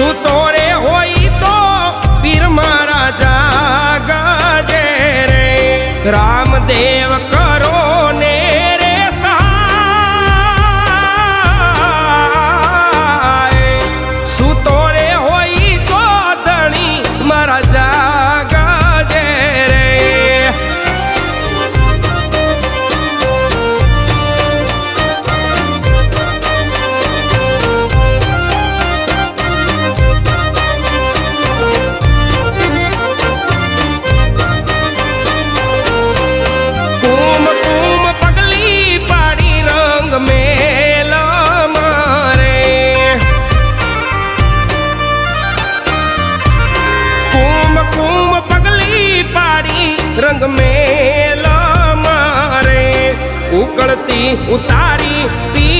સૂતો રે હોય તો પીર મારા જાગજે રામદેવ રંગ મેલા મારે ઉકળતી ઉતારી પી